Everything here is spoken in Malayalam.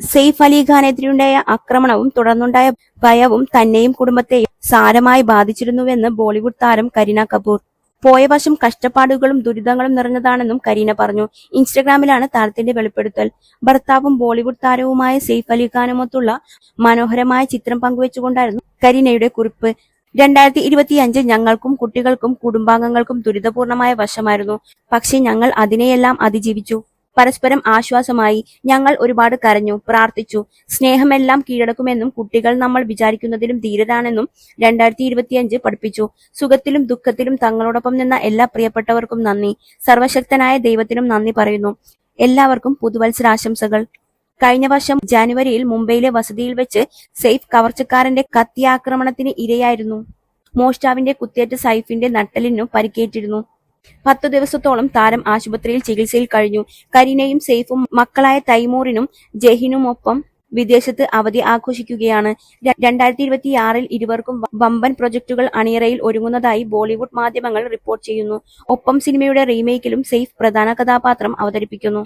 സെയ്ഫ് അലി ഖാനെതിരെയുണ്ടായ ആക്രമണവും തുടർന്നുണ്ടായ ഭയവും തന്നെയും കുടുംബത്തെയും സാരമായി ബാധിച്ചിരുന്നുവെന്ന് ബോളിവുഡ് താരം കരീന കപൂർ. പോയ വശം കഷ്ടപ്പാടുകളും ദുരിതങ്ങളും നിറഞ്ഞതാണെന്നും കരീന പറഞ്ഞു. ഇൻസ്റ്റഗ്രാമിലാണ് താരത്തിന്റെ വെളിപ്പെടുത്തൽ. ഭർത്താവും ബോളിവുഡ് താരവുമായ സെയ്ഫ് അലി ഖാനുമൊത്തുള്ള മനോഹരമായ ചിത്രം പങ്കുവെച്ചുകൊണ്ടായിരുന്നു കരീനയുടെ കുറിപ്പ്. രണ്ടായിരത്തി ഇരുപത്തിയഞ്ച് ഞങ്ങൾക്കും കുട്ടികൾക്കും കുടുംബാംഗങ്ങൾക്കും ദുരിതപൂർണമായ വശമായിരുന്നു പക്ഷേ ഞങ്ങൾ അതിനെയെല്ലാം അതിജീവിച്ചു. പരസ്പരം ആശ്വാസമായി ഞങ്ങൾ ഒരുപാട് കരഞ്ഞു പ്രാർത്ഥിച്ചു. സ്നേഹമെല്ലാം കീഴടക്കുമെന്നും കുട്ടികൾ നമ്മൾ വിചാരിക്കുന്നതിലും ധീരരാണെന്നും രണ്ടായിരത്തി ഇരുപത്തിയഞ്ച് പഠിപ്പിച്ചു. സുഖത്തിലും ദുഃഖത്തിലും തങ്ങളോടൊപ്പം നിന്ന എല്ലാ പ്രിയപ്പെട്ടവർക്കും നന്ദി. സർവശക്തനായ ദൈവത്തിനും നന്ദി പറയുന്നു. എല്ലാവർക്കും പുതുവത്സരാശംസകൾ. കഴിഞ്ഞ വർഷം ജാനുവരിയിൽ മുംബൈയിലെ വസതിയിൽ വെച്ച് സെയ്ഫ് കവർച്ചക്കാരന്റെ കത്തിയാക്രമണത്തിന് ഇരയായിരുന്നു. മോഷ്ടാവിന്റെ കുത്തേറ്റ സൈഫിന്റെ നട്ടലിനു പരിക്കേറ്റിരുന്നു. പത്തു ദിവസത്തോളം താരം ആശുപത്രിയിൽ ചികിത്സയിൽ കഴിഞ്ഞു. കരീനയും സെയ്ഫും മക്കളായ തൈമൂറിനും ജഹിനുമൊപ്പം വിദേശത്ത് അവധി ആഘോഷിക്കുകയാണ്. രണ്ടായിരത്തി ഇരുപത്തിയാറിൽ ഇരുവർക്കും വമ്പൻ പ്രൊജക്ടുകൾ അണിയറയിൽ ഒരുങ്ങുന്നതായി ബോളിവുഡ് മാധ്യമങ്ങൾ റിപ്പോർട്ട് ചെയ്യുന്നു. ഒപ്പം സിനിമയുടെ റീമേക്കിലും സെയ്ഫ് പ്രധാന കഥാപാത്രം അവതരിപ്പിക്കുന്നു.